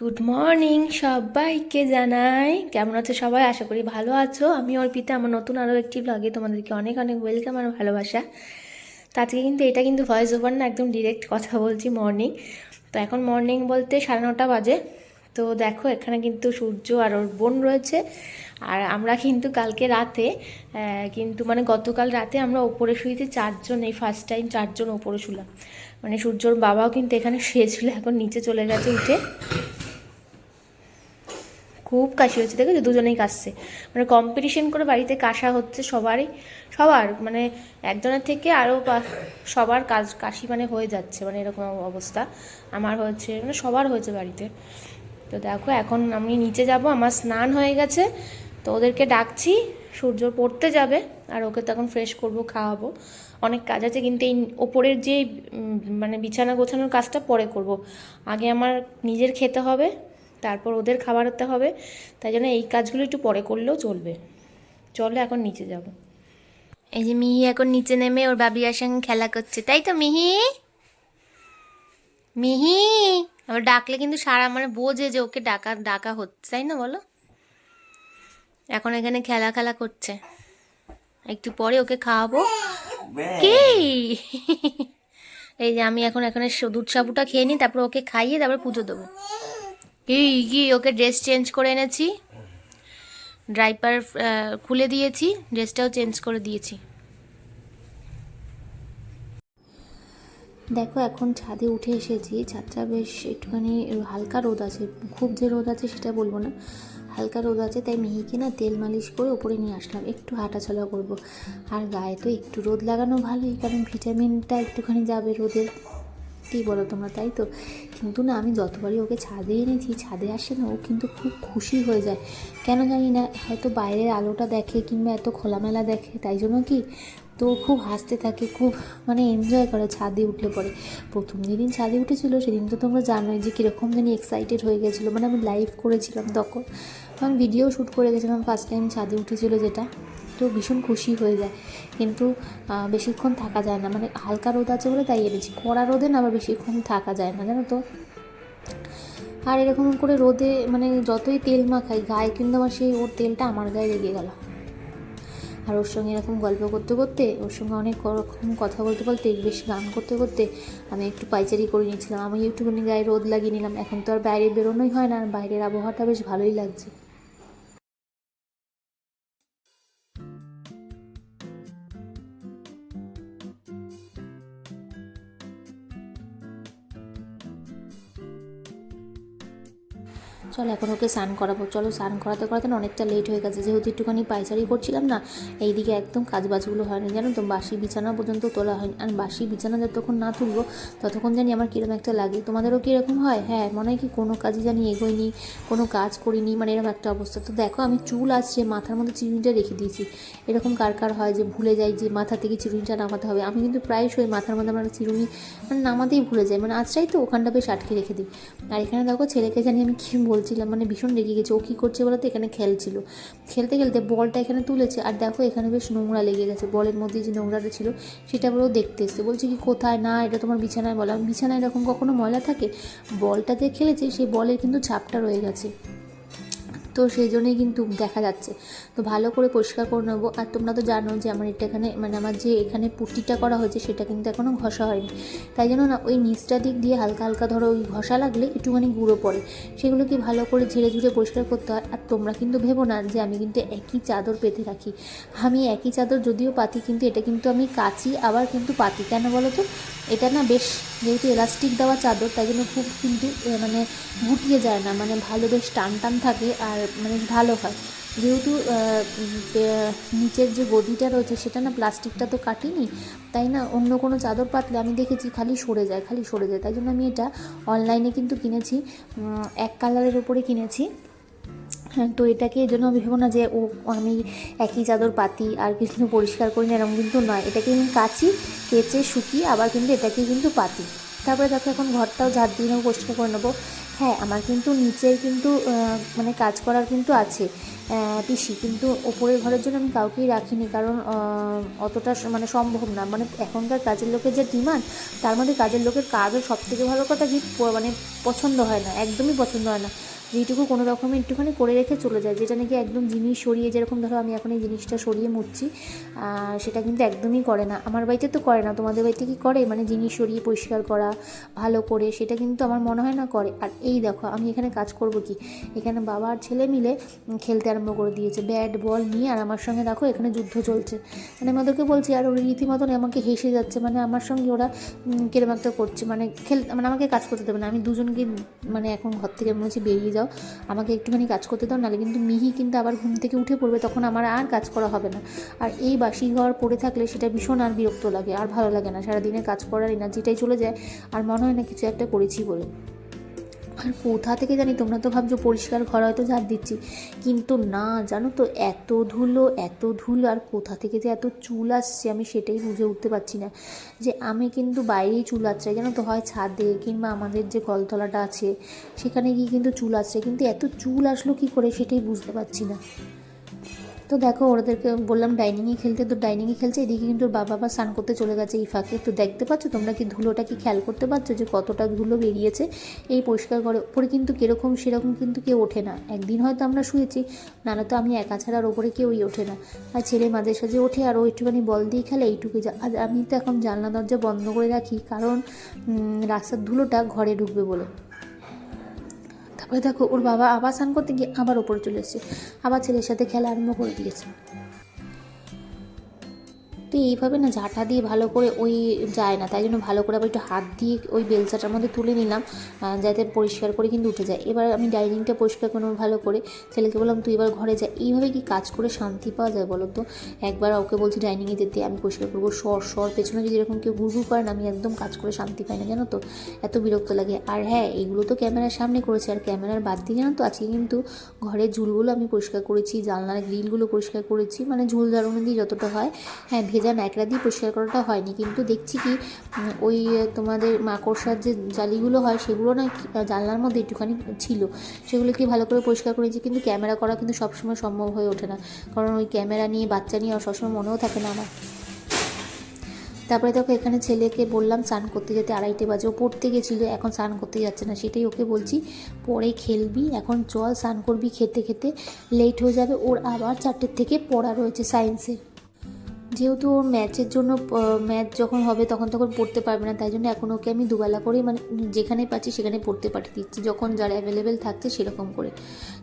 Good morning সবাইকে জানাই। কেমন আছো সবাই? আশা করি ভালো আছো। আমি অর্পিতা, আমার নতুন আরও একটি ব্লগে তোমাদেরকে অনেক অনেক ওয়েলকাম আর ভালোবাসা। তো আজকে কিন্তু এটা কিন্তু ভয়েস ওভার না, একদম ডিরেক্ট কথা বলছি মর্নিং তো এখন মর্নিং বলতে সাড়ে নটা বাজে। তো দেখো, এখানে কিন্তু সূর্য আর ওর বোন রয়েছে। আর আমরা কিন্তু কালকে রাতে কিন্তু মানে গতকাল রাতে আমরা ওপরে শুয়েছি চারজন, এই ফার্স্ট টাইম চারজন ওপরে শুলাম। মানে সূর্যর বাবাও কিন্তু এখানে শুয়েছিল, এখন নিচে চলে গেছে উঠে। খুব কাশি হচ্ছে। দেখেছ? দুজনেই কাশছে। মানে কম্পিটিশন করে বাড়িতে কাশা হচ্ছে সবারই, সবার। মানে একজনের থেকে আরও সবার কাজ, কাশি মানে হয়ে যাচ্ছে। মানে এরকম অবস্থা। আমার হয়েছে মানে সবার হয়েছে বাড়িতে। তো দেখো, এখন আমি নিচে যাব। আমার স্নান হয়ে গেছে। তো ওদেরকে ডাকছি, সূর্য পড়তে যাবে। আর ওকে তখন ফ্রেশ করব, খাওয়াবো। অনেক কাজ আছে, কিন্তু এই ওপরের যে মানে বিছানা গোছানোর কাজটা পরে করব। আগে আমার নিজের খেতে হবে। তারপর ওদের খাবার হতে হবে। তাই জন্য এই কাজগুলো একটু পরে করলেও চলবে। চলো এখন নিচে যাব। এই যে মিহি এখন নিচে নেমে ওর বাবিয়ার সঙ্গে খেলা করছে। তাই তো মিহি? মিহি? আবার ডাকলে কিন্তু সারা মানে বোঝে যে ওকে ডাকা ডাকা হচ্ছে তাই না বলো? এখন এখানে খেলা খেলা করছে। একটু পরে ওকে খাওয়াবো। কি? এই যে আমি এখন এখানে দুধ সাবুটা খেয়ে নিই তারপর ওকে খাইয়ে তারপর পুজো দেবো। কি কি ওকে ড্রেস চেঞ্জ করে এনেছি। ড্রাইপার খুলে দিয়েছি ড্রেসটাও চেঞ্জ করে দিয়েছি। দেখো, এখন ছাদে উঠে এসেছি। ছাদটা বেশ একটুখানি হালকা রোদ আছে। খুব যে রোদ আছে সেটা বলব না। হালকা রোদ আছে, তাই মিহিকে না তেল মালিশ করে ওপরে নিয়ে আসলাম। একটু হাঁটাচলা করব। আর গায়ে তো একটু রোদ লাগানো ভালোই, কারণ ভিটামিনটা একটুখানি যাবে রোদের। কী বলো তোমরা, তাই তো? কিন্তু না, আমি যতবারই ওকে ছাদে এনেছি, ছাদে আসে না, ও কিন্তু খুব খুশি হয়ে যায়। কেন জানি না, হয়তো বাইরের আলোটা দেখে কিংবা এত খোলামেলা দেখে, তাই জন্য কি? তো খুব হাসতে থাকে, খুব মানে এনজয় করে ছাদে উঠলে পরে প্রথম যেদিন ছাদে উঠেছিল, সেদিন তো তোমরা জানোই যে কীরকম জানি এক্সাইটেড হয়ে গেছিল। মানে আমি লাইভ করেছিলাম তখন। আমি ভিডিও শ্যুট করে গেছিলাম ফার্স্ট টাইম ছাদে উঠেছিল যেটা। তো ভীষণ খুশি হয়ে যায়। কিন্তু বেশিক্ষণ থাকা যায় না। মানে হালকা রোদ আছে বলে তাই এনেছি। কড়া রোদে না আবার বেশিক্ষণ থাকা যায় না, জানো তো? আর এরকম করে রোদে মানে যতই তেল মাখাই, গায়ে কিন্তু আমার সেই ওর তেলটা আমার গায়ে লেগে গেল। আর ওর সঙ্গে এরকম গল্প করতে করতে, ওর সঙ্গে অনেক রকম কথা বলতে বলতে, বেশ গান করতে করতে আমি একটু পাইচারি করে নিয়েছিলাম। আমি একটুখানি গায়ে রোদ লাগিয়ে নিলাম। এখন তো আর বাইরে বেরোনোই হয় না, আর বাইরের আবহাওয়াটা বেশ ভালোই লাগছে। চলো, এখন ওকে স্নান করাবো। চলো স্নান করাতে করাতে না অনেকটা লেট হয়ে গেছে। যেহেতু একটুখানি পাইচারি করছিলাম না, এইদিকে একদম কাজ বাজগুলো হয়নি জানো তো। বাসি বিছানা পর্যন্ত তোলা হয়নি। আর বাসি বিছানা যতক্ষণ না তুলবো, ততক্ষণ জানি আমার কীরকম একটা লাগে। তোমাদেরও কীরকম হয়? হ্যাঁ মনে হয় কি কোনো কাজই জানি এগোয়নি, কোনো কাজ করিনি মানে এরকম একটা অবস্থা। তো দেখো, আমি চুল আসছে মাথার মধ্যে চিরুনিটা রেখে দিয়েছি, এরকম কার কার হয় যে ভুলে যাই যে মাথা থেকে চিরুনিটা নামাতে হবে? আমি কিন্তু প্রায়শই মাথার মধ্যে আমার চিরুনি মানে নামাতেই ভুলে যাই। মানে আজটাই তো, ওখানটা বেশ আটকে রেখে দিই। আর এখানে দেখো, ছেলেকে জানি আমি কী বলছিলাম মানে ভীষণ রেগে গেছে। ও কী করছে বলতে এখানে খেলছিল। খেলতে খেলতে বলটা এখানে তুলেছে। আর দেখো, এখানে বেশ নোংরা লেগে গেছে। বলের মধ্যে যে নোংরাটা ছিল, সেটা বলেও দেখতে এসছে। বলছে কি, কোথায়? না, এটা তোমার বিছানায় বলা। বিছানায় এরকম কখনো ময়লা থাকে? বলটা যে খেলেছে, সেই বলের কিন্তু ছাপটা রয়ে গেছে। তো সেই জন্যই কিন্তু দেখা যাচ্ছে। তো ভালো করে পরিষ্কার করে নেব। আর তোমরা তো জানো যে আমার এটা এখানে মানে আমার যে এখানে পুট্টিটা করা হয়েছে সেটা কিন্তু এখনও ঘষা হয়নি। তাই জন্য না, ওই নিচটা দিক দিয়ে হালকা হালকা ধরো ওই ঘষা লাগলে একটুখানি গুঁড়ো পড়ে। সেগুলো কি ভালো করে ঝেড়ে ঝুড়ে পরিষ্কার করতে হয়। আর তোমরা কিন্তু ভেবো না যে আমি কিন্তু একই চাদর পেতে রাখি। আমি একই চাদর যদিও পাতি, কিন্তু এটা কিন্তু আমি কাচি, আবার কিন্তু পাতি। কেন বলো তো? এটা না বেশ যেহেতু এলাস্টিক দেওয়া চাদর, তাই জন্য খুব কিন্তু মানে গুটিয়ে যায় না। মানে ভালো বেশ টান টান থাকে। আর মানে ভালো হয়। যেহেতু নিচের যে গদিটা রয়েছে সেটা না প্লাস্টিকটা তো কাটিনি, তাই না? অন্য কোনো চাদর পাতলে আমি দেখেছি খালি সরে যায়, খালি সরে যায়। তাই জন্য আমি এটা অনলাইনে কিন্তু কিনেছি এক কালারের উপরে কিনেছি। হ্যাঁ তো এটাকে এই জন্য আমি ভেবো না যে, ও, আমি একই চাদর পাতি আর কিছু পরিষ্কার করি না, এরকম কিন্তু নয়। এটাকে আমি কাচি, কেচে, শুকিয়ে আবার কিন্তু এটাকে কিন্তু পাতি। তারপরে দেখো এখন ঘরটাও ঝাড় দিয়ে নেব, পরিষ্কার করে নেব। হ্যাঁ আমার কিন্তু নিচের কিন্তু মানে কাজ করার কিন্তু আছে। পিসি, কিন্তু ওপরের ঘরের জন্য আমি কাউকেই রাখিনি, কারণ অতটা মানে সম্ভব না। মানে এখনকার কাজের লোকের যে ডিমান্ড, তার মধ্যে কাজের লোকের কাজও সব থেকে ভালো কথা কি মানে পছন্দ হয় না, একদমই পছন্দ হয় না। যেটুকু কোনো রকমে একটুখানি করে রেখে চলে যায় যেটা নাকি একদম জিনিস সরিয়ে যেরকম ধরো আমি এখন এই জিনিসটা সরিয়ে আহ, সেটা কিন্তু একদমই করে না। আমার বাড়িতে তো করে না তোমাদের বাড়িতে কি করে? মানে জিনিস সরিয়ে পরিষ্কার করা ভালো করে সেটা কিন্তু আমার মনে হয় না করে। আর এই দেখো আমি এখানে কাজ করব কি? এখানে বাবা আর ছেলে মিলে খেলতে আরম্ভ করে দিয়েছে ব্যাট বল নিয়ে আর আমার সঙ্গে দেখো এখানে যুদ্ধ চলছে। মানে আমি ওদেরকে বলছি আর ওরা রীতিমতন আমাকে হেসে যাচ্ছে মানে আমার সঙ্গে ওরা কিরম একটা করছে মানে খেল মানে আমাকে কাজ করতে দেবে না। আমি দুজনকে মানে এখন ঘর থেকে মনে হচ্ছে বেরিয়ে যাও। আমাকে একটুখানি কাজ করতে দাও নাহলে কিন্তু মিহি কিন্তু আবার ঘুম থেকে উঠে পড়বে, তখন আমার আর কাজ করা হবে না। আর এই বাসি ঘর পড়ে থাকলে সেটা ভীষণ আর বিরক্ত লাগে, আর ভালো লাগে না। সারাদিনের কাজ করার এনার্জিটাই চলে যায়, আর মনে হয় না কিছু একটা করেছি বলে। আর কোথা থেকে জানি, তোমরা তো ভাবছ পরিষ্কার ঘর হয়তো ঝাড় দিচ্ছি। কিন্তু না, জানো তো, এত ধুলো এত ধুলো আর কোথা থেকে যে এত চুল আসছে আমি সেটাই বুঝে উঠতে পারছি না। যে আমি কিন্তু বাইরেই চুল আছড়াই, জানো তো, হয় ছাদে কিংবা আমাদের যে কলতলাটা আছে, সেখানে গিয়ে কিন্তু চুল আসছে কিন্তু এত চুল আসলো কি করে সেটাই বুঝতে পারছি না। তো দেখো, ওদেরকে বললাম ডাইনিংয়ে খেলতে, তো ডাইনিংয়ে খেলছে, এদিকে কিন্তু বাবা আবার স্নান করতে চলে গেছে এই ফাঁকে। তো দেখতে পাচ্ছ তোমরা কি ধুলোটা কি খেয়াল করতে পারছ যে কতটা ধুলো বেরিয়েছে? এই পরিষ্কার করে ওপরে কিন্তু কীরকম সেরকম কিন্তু কেউ ওঠে না। একদিন হয়তো আমরা শুয়েছি, নাহলে তো আমি একা ছাড়া আর ওপরে কেউই ওঠে না। আর ছেলে মাঝে সাঝে ওঠে, আর ও একটুখানি বল দিয়ে খেলে এইটুকু যা আর আমি তো এখন জানলা দরজা বন্ধ করে রাখি, কারণ রাস্তার ধুলোটা ঘরে ঢুকবে বলে। তারপরে দেখো, ওর বাবা আবার স্নান করতে গিয়ে আবার ওপরে চলে এসেছে। আবার ছেলের সাথে খেলা আরম্ভ করে দিয়েছে। তো এইভাবে না ঝাঁটা দিয়ে ভালো করে ওই যায় না, তাই জন্য ভালো করে আবার একটু হাত দিয়ে ওই বেলচাটার মধ্যে তুলে নিলাম যাতে পরিষ্কার করে কিন্তু উঠে যায়। এবার আমি ডাইনিংটা পরিষ্কার করলাম ভালো করে, ছেলেকে বললাম, তুই এবার ঘরে যা। এইভাবে কি কাজ করে শান্তি পাওয়া যায় বলো তো? একবার ওকে বলছি ডাইনিংয়ে যেতে, আমি পরিষ্কার করব। সর সর, পেছনে যদি এরকম কেউ ঘুরঘুর করেন আমি একদম কাজ করে শান্তি পাই না, জানো তো? এত বিরক্ত লাগে। আর হ্যাঁ এইগুলো তো ক্যামেরার সামনে করেছি, আর ক্যামেরার বাদ দিয়ে জানো তো, আজকে কিন্তু ঘরের ঝুলগুলো আমি পরিষ্কার করেছি, জানলার গ্রিলগুলো পরিষ্কার করেছি মানে ঝুল জ্বালানো দিয়ে যতটা হয়। হ্যাঁ ভেজা ন্যাকড়া দিয়ে পরিষ্কার করাটা হয়নি। কিন্তু দেখছি কি ওই তোমাদের মাকড়সার যে জালিগুলো হয়, সেগুলো না জানলার মধ্যে একটুখানি ছিল। সেগুলোকে ভালো করে পরিষ্কার করেছি, কিন্তু ক্যামেরা করা কিন্তু সবসময় সম্ভব হয়ে ওঠে না। কারণ ওই ক্যামেরা নিয়ে বাচ্চা নিয়ে সবসময় মনেও থাকে না আমার। তারপরে দেখো, এখানে ছেলেকে বললাম স্নান করতে যেতে আড়াইটে বাজে। ও পড়তে গেছিল, এখন স্নান করতে যাচ্ছে না। সেটাই ওকে বলছি পরে খেলবি, এখন চল স্নান করবি খেতে খেতে। লেট হয়ে যাবে। ওর আবার চারটের থেকে পড়া রয়েছে সায়েন্সের যেহেতু ওর ম্যাচের জন্য ম্যাচ যখন হবে তখন তখন পড়তে পারবে না, তাই জন্য এখন ওকে আমি দুবেলা করে মানে যেখানে পাচ্ছি সেখানে পড়তে পাঠিয়ে দিচ্ছি, যখন যারা অ্যাভেলেবেল থাকছে সেরকম করে।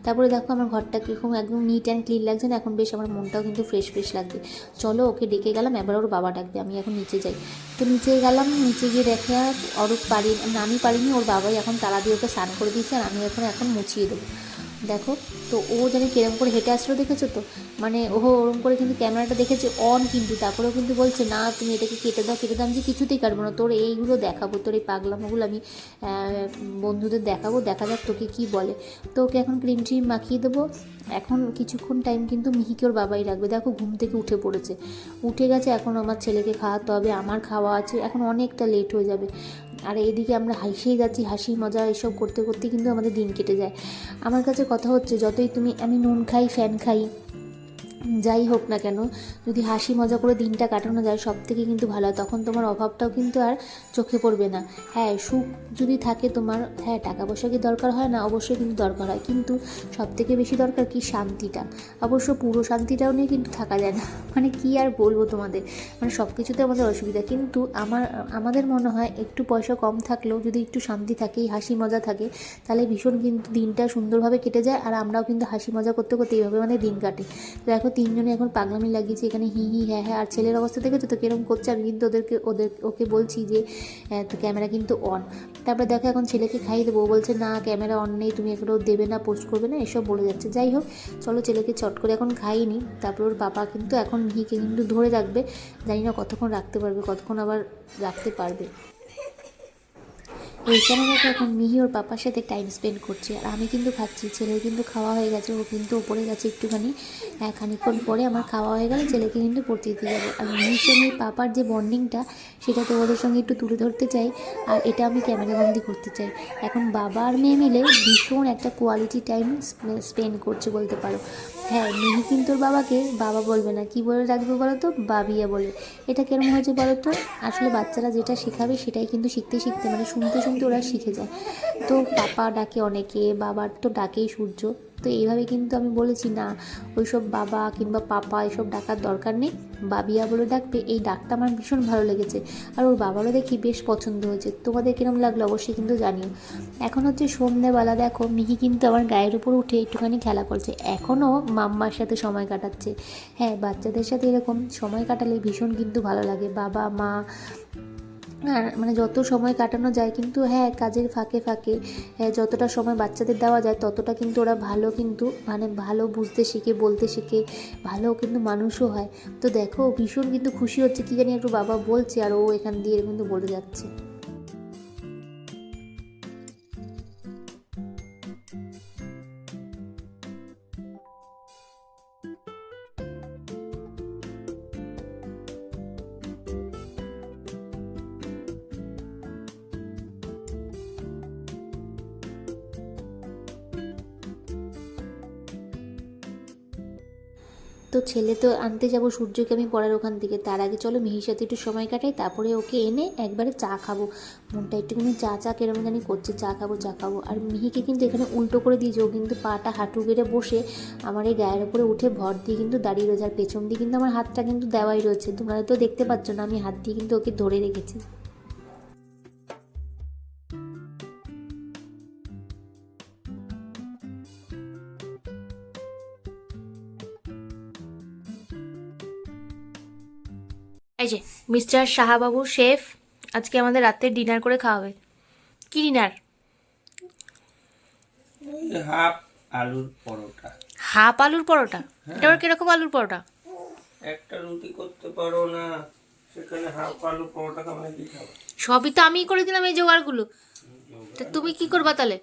তারপরে দেখো আমার ঘরটা কীরকম একদম নিট অ্যান্ড ক্লিন লাগছে না, এখন বেশ আমার মনটাও কিন্তু ফ্রেশ ফ্রেশ লাগবে চলো ওকে ডেকে গেলাম, এবার ওর বাবা ডাকবে, আমি এখন নিচে যাই। তো নিচে গেলাম, নিচে গিয়ে দেখে অরূপ পারি আমি পারিনি ওর বাবাই এখন তালা দিয়ে ওকে স্নান করে দিয়েছে আর আমি এখন এখন মুছিয়ে দেবো। দেখো, তো ও জানি কিরম করে হেঁটে আসলো দেখেছ তো? মানে ও ওরম করে কিন্তু ক্যামেরাটা দেখেছে অন কিন্তু, তারপরেও কিন্তু বলছে, না, তুমি এটাকে কেটে দাও কেটে দাও, আমি যে কিছুতেই কাটবো না। তোর এইগুলো দেখাবো, তোর এই পাগলামোগুলো আমি বন্ধুদের দেখাবো, দেখা যাক তোকে কি বলে। তো ওকে এখন ক্রিম ট্রিম মাখিয়ে দেবো। এখন কিছুক্ষণ টাইম কিন্তু মিহিকে ওর বাবাই রাখবে। দেখো, ঘুম থেকে উঠে পড়েছে। উঠে গেছে, এখন আমার ছেলেকে খাওয়াতে হবে, আমার খাওয়া আছে, এখন অনেকটা লেট হয়ে যাবে। আর এইদিকে আমরা হাসিয়ে যাচ্ছি হাসি মজা এসব করতে করতে কিন্তু আমাদের দিন কেটে যায়। আমার কাছে কথা হচ্ছে, যতই তুমি, আমি নুন খাই, ফ্যান খাই যাই হোক না কেন, যদি হাসি মজা করে দিনটা কাটানো যায়, সব থেকে কিন্তু ভালো। হয় তখন তোমার অভাবটাও কিন্তু আর চোখে পড়বে না। হ্যাঁ সুখ যদি থাকে তোমার হ্যাঁ টাকা পয়সা কি দরকার হয়? না, অবশ্যই কিন্তু দরকার হয়। কিন্তু সব থেকে বেশি দরকার কি? শান্তিটা। অবশ্য পুরো শান্তিটাও নিয়ে কিন্তু থাকা যায় না। মানে কি আর বলব তোমাদের? মানে সব কিছুতে আমাদের অসুবিধা। কিন্তু আমার, আমাদের মনে হয় একটু পয়সা কম থাকলেও যদি একটু শান্তি থাকে, হাসি মজা থাকে, তাহলে ভীষণ কিন্তু দিনটা সুন্দরভাবে কেটে যায়। আর আমরাও কিন্তু হাসি মজা করতে করতে এইভাবে মানে দিন কাটে। দেখো তিনজনে এখন পাগলামি লাগিয়েছি, এখানে হি হি হ্যাঁ হ্যাঁ আর ছেলের অবস্থা দেখেছ তো? কিরম করছে? আমি কিন্তু ওদেরকে, ওদের, ওকে বলছি যে তো ক্যামেরা কিন্তু অন তারপরে দেখো এখন ছেলেকে খাইয়ে দেবো। বলছে, না, ক্যামেরা অন নেই, তুমি এগুলো দেবে না পোস্ট করবে না, এসব বলে যাচ্ছে। যাই হোক, চলো ছেলেকে চট করে এখন খাইনি তারপর ওর বাবা কিন্তু এখন হিকে কিন্তু ধরে রাখবে। জানি না কতক্ষণ রাখতে পারবে, কতক্ষণ আবার রাখতে পারবে। এইখানে দেখো এখন মিহি ওর পাপার সাথে টাইম স্পেন্ড করছে। আর আমি কিন্তু খাচ্ছি ছেলের কিন্তু খাওয়া হয়ে গেছে ও কিন্তু ওপরে গেছে একটুখানি। হ্যাঁ, খানিকক্ষণ পরে আমার খাওয়া হয়ে গেলে ছেলেকে কিন্তু পড়তে দিতে যাবে। আর মিহির সঙ্গে পাপার যে বন্ডিংটা সেটা তোমাদের সঙ্গে একটু তুলে ধরতে চাই। আর এটা আমি ক্যামেরাবন্দি করতে চাই। এখন বাবা আর মেয়ে মিলে ভীষণ একটা কোয়ালিটি টাইম স্পেন্ড করছে বলতে পারো। হ্যাঁ মিহি কিন্তু বাবাকে বাবা বলবে না। কি বলে ডাকবে বলো তো? বাবিয়া বলে। এটা কেমন হয়েছে বলো তো? আসলে বাচ্চারা যেটা শেখাবে সেটাই কিন্তু শিখতে শিখতে মানে শুনতে শুনতে ওরা শিখে যায়। তো পাপা ডাকে অনেকে, বাবার তো ডাকেই সূর্য। তো এইভাবে কিন্তু আমি বলেছি, না, ওইসব বাবা কিংবা পাপা এসব ডাকার দরকার নেই। বাবিয়া বলে ডাকবে, এই ডাকটা আমার ভীষণ ভালো লেগেছে। আর ওর বাবারও দেখি বেশ পছন্দ হয়েছে। তোমাদের কিরম লাগল অবশ্যই কিন্তু জানিও। এখন হচ্ছে সন্ধ্যেবেলা, দেখো, মিহি কিন্তু আমার গায়ের উপর উঠে একটুখানি খেলা করছে। এখনও মাম্মার সাথে সময় কাটাচ্ছে। হ্যাঁ বাচ্চাদের সাথে এরকম সময় কাটালে ভীষণ কিন্তু ভালো লাগে। বাবা, মা আর মানে যত সময় কাটানো যায় কিন্তু হ্যাঁ কাজের ফাঁকে ফাঁকে হ্যাঁ, যতটা সময় বাচ্চাদের দেওয়া যায় ততটা কিন্তু ওরা ভালো কিন্তু মানে ভালো বুঝতে শিখে বলতে শিখে ভালো কিন্তু মানুষও হয়। তো দেখো ভীষণ কিন্তু খুশি হচ্ছে কী জানি একটু বাবা বলছে আর ও এখান দিয়ে কিন্তু বলে যাচ্ছে। ছেলে তো আনতে যাব সূর্যকে আমি পড়ার ওখান থেকে। তার আগে চলো মিহির সাথে একটু সময় কাটাই, তারপরে ওকে এনে একবারে চা খাব। মনটা একটুখানি চা চা কেরম জানি করছে, চা খাব চা খাব। আর মিহিকে কিন্তু এখানে উল্টো করে দিয়েছে ও কিন্তু পাটা হাঁটু গেড়ে বসে আমার এই গায়ের উপরে উঠে ভর দিয়ে কিন্তু দাঁড়িয়ে রয়েছে। আর পেছন দিয়ে কিন্তু আমার হাতটা কিন্তু দেওয়াই রয়েছে। তোমরা তো দেখতে পাচ্ছ না, আমি হাত দিয়ে কিন্তু ওকে ধরে রেখেছি। এই যে মিস্টার সাহাবাবু শেফ আজকে আমাদের রাতে ডিনার করে খাওয়াবে। কি ডিনার? হাফ আলুর পরোটা। হাফ আলুর পরোটা? এটা ওর কীরকম আলুর পরোটা? একটা রুটি করতে পারো না সেখানে হাফ আলুর পরোটা কেমন কি খাব? সবই তো আমিই করে দিলাম এই জোগাড়গুলো। তা তুমি কি করবা তাহলে?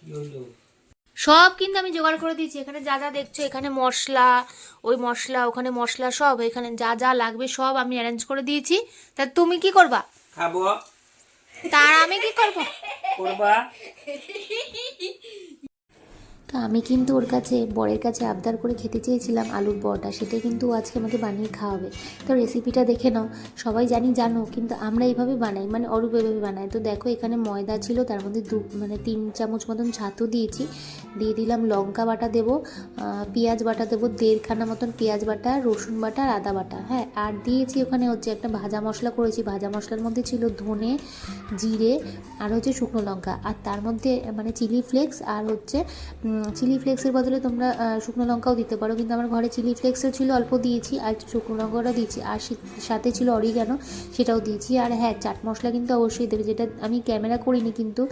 কি হলো? সব কিন্তু আমি জোগাড় করে দিয়েছি। এখানে যা যা দেখছ এখানে মশলা ওই মশলা ওখানে মশলা সব এখানে যা যা লাগবে সব আমি অ্যারেঞ্জ করে দিয়েছি। তা তুমি কি করবা? খাব। তার আমি কি করব? করবা। তো আমি কিন্তু ওর কাছে, বরের কাছে আবদার করে খেতে চেয়েছিলাম আলুর বড়টা সেটাই কিন্তু আজকে আমাকে বানিয়ে খাওয়াবে। তো রেসিপিটা দেখে নাও। সবাই জানি জানো, কিন্তু আমরা এইভাবে বানাই মানে অরূপ এভাবে বানাই তো দেখো এখানে ময়দা ছিল, তার মধ্যে দু মানে তিন চামচ মতন ছাতু দিয়েছি। দিয়ে দিলাম লঙ্কা বাটা দেবো পেঁয়াজ বাটা দেবো, দেড়খানা মতন পেঁয়াজ বাটা, রসুন বাটা আর আদা বাটা হ্যাঁ। আর দিয়েছি ওখানে হচ্ছে একটা ভাজা মশলা করেছি, ভাজা মশলার মধ্যে ছিল ধনে, জিরে আর হচ্ছে শুকনো লঙ্কা। আর তার মধ্যে মানে চিলি ফ্লেক্স আর হচ্ছে চিলি ফ্লেক্সের বদলে তোমরা শুকনো লঙ্কাও দিতে পারো। কিন্তু আমার ঘরে চিলি ফ্লেক্সও ছিল, অল্প দিয়েছি, আর শুকনো লঙ্কাটা দিয়েছি। আর সাথে ছিল অরিগানো সেটাও দিয়েছি। আর হ্যাঁ চাট মশলা কিন্তু অবশ্যই দেবে, যেটা আমি ক্যামেরা করিনি কিন্তু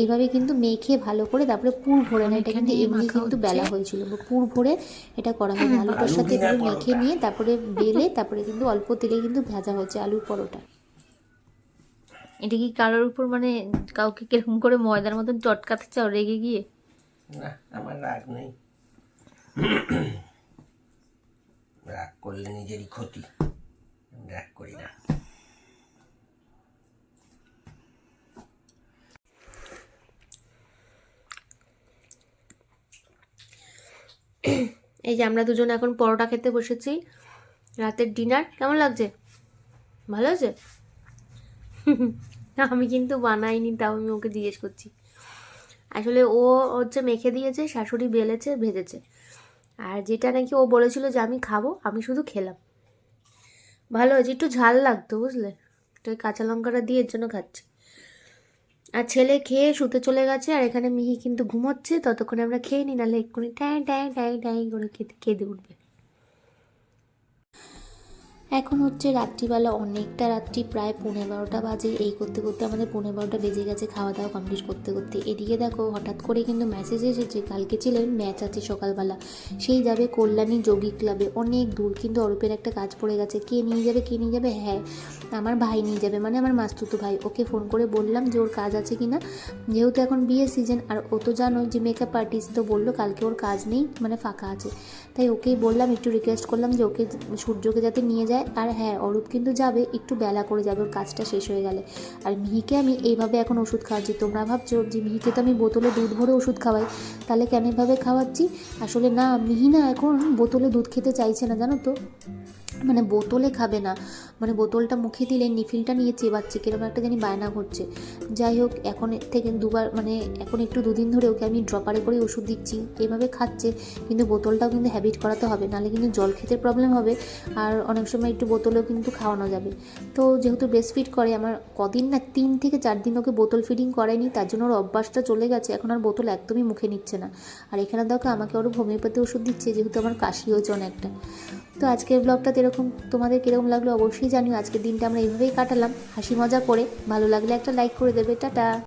এইভাবে কিন্তু মেখে ভালো করে তারপরে পুর ভরে না এটা কিন্তু এমনি কিন্তু বেলা হয়েছিল। পুর ভরে এটা করা হয়। আলুটার সাথে এগুলো মেখে নিয়ে তারপরে বেলে তারপরে কিন্তু অল্প তেলে কিন্তু ভাজা হচ্ছে আলুর পরোটা। এটা কি কারোর উপর মানে কাউকে কীরকম করে ময়দার মতন চটকাতে চাও রেগে গিয়ে? না আমার রাগ নেই। রাগ করলে নিজেরই ক্ষতি। রাগ করি না। এই যে আমরা দুজন এখন পরোটা খেতে বসেছি। রাতের ডিনার, কেমন লাগছে? ভালো আছে? আমি কিন্তু বানাইনি, তাও আমি ওকে জিজ্ঞেস করছি। আসলে ও হচ্ছে মেখে দিয়েছে, শাশুড়ি বেলেছে, ভেজেছে। আর যেটা নাকি ও বলেছিল যে আমি খাব, আমি শুধু খেলাম। ভালো হয়েছে, একটু ঝাল লাগতো, বুঝলে? তো কাঁচা লঙ্কাটা দিয়ে এর জন্য খাচ্ছি। আর ছেলে খেয়ে শুতে চলে গেছে, আর এখানে মিহি কিন্তু ঘুমোচ্ছে, ততক্ষণে আমরা খেয়ে নিই, নাহলে এক্ষুনি ট্যাং ট্যাং ট্যাং ট্যাং করে খেতে কেঁদে উঠবে। এখন হচ্ছে রাত্রিবেলা অনেকটা রাত্রি, প্রায় পৌনে বারোটা বাজে। এই করতে করতে আমাদের পৌনে বারোটা বেজে গেছে খাওয়া দাওয়া কমপ্লিট করতে করতে। এদিকে দেখো হঠাৎ করে কিন্তু মেসেজ এসেছে, কালকে ছিলেন ম্যাচ আছে সকালবেলা। সেই যাবে কল্যাণী যোগী ক্লাবে অনেক দূর কিন্তু অরূপের একটা কাজ পড়ে গেছে। কে নিয়ে যাবে, কে নিয়ে যাবে? হ্যাঁ আমার ভাই নিয়ে যাবে। মানে আমার মাস্তুতো ভাই। ওকে ফোন করে বললাম যে ওর কাজ আছে কি না যেহেতু এখন বিয়ের সিজন আর ও তো জানো যে মেকআপ আর্টিস্ট তো বলল, কালকে ওর কাজ নেই মানে ফাঁকা আছে। তাই ওকেই বললাম, একটু রিকোয়েস্ট করলাম যে ওকে সূর্যকে যাতে নিয়ে যায়। আর হ্যাঁ অরূপ কিন্তু যাবে, একটু বেলা করে যাবে, ওর কাজটা শেষ হয়ে গেলে। আর মিহিকে আমি এইভাবে এখন ওষুধ খাওয়াচ্ছি। তোমরা ভাবছ যে মিহিকে তো আমি বোতলে দুধ ভরে ওষুধ খাওয়াই, তাহলে কেন এভাবে খাওয়াচ্ছি? আসলে না, মিহি না এখন বোতলে দুধ খেতে চাইছে না, জানো তো? মানে বোতলে খাবে না। মানে বোতলটা মুখে দিলে, নিফিলটা নিয়ে চেবাচ্ছে কীরকম একটা জানি বায়না করছে। যাই হোক, এখন থেকে দুবার মানে এখন একটু দুদিন ধরে ওকে আমি ড্রপারে করে ওষুধ দিচ্ছি, এভাবে খাচ্ছে, কিন্তু বোতলটাও কিন্তু হ্যাবিট করাতে হবে, নাহলে কিন্তু জল খেতে প্রবলেম হবে, আর অনেক সময় একটু বোতলেও কিন্তু খাওয়ানো যাবে। তো যেহেতু ব্রেস্ট ফিড করে, আমার কদিন না, তিন থেকে চার দিন ওকে বোতল ফিডিং করায়নি, তার জন্য ওর অভ্যাসটা চলে গেছে, এখন আর বোতল একদমই মুখে নিচ্ছে না। আর এখানে দেখো, আমাকে ওর হোমিওপ্যাথি ওষুধ দিচ্ছে, যেহেতু আমার কাশি হয়েছে অনেকটা তো আজকের ব্লগটা এরকম তোমাদের কীরকম লাগল অবশ্যই জানিও। আজকের দিনটা আমরা এইভাবেই কাটালাম। হাসি মজা করে। ভালো লাগলে একটা লাইক করে দেবে। টাটা।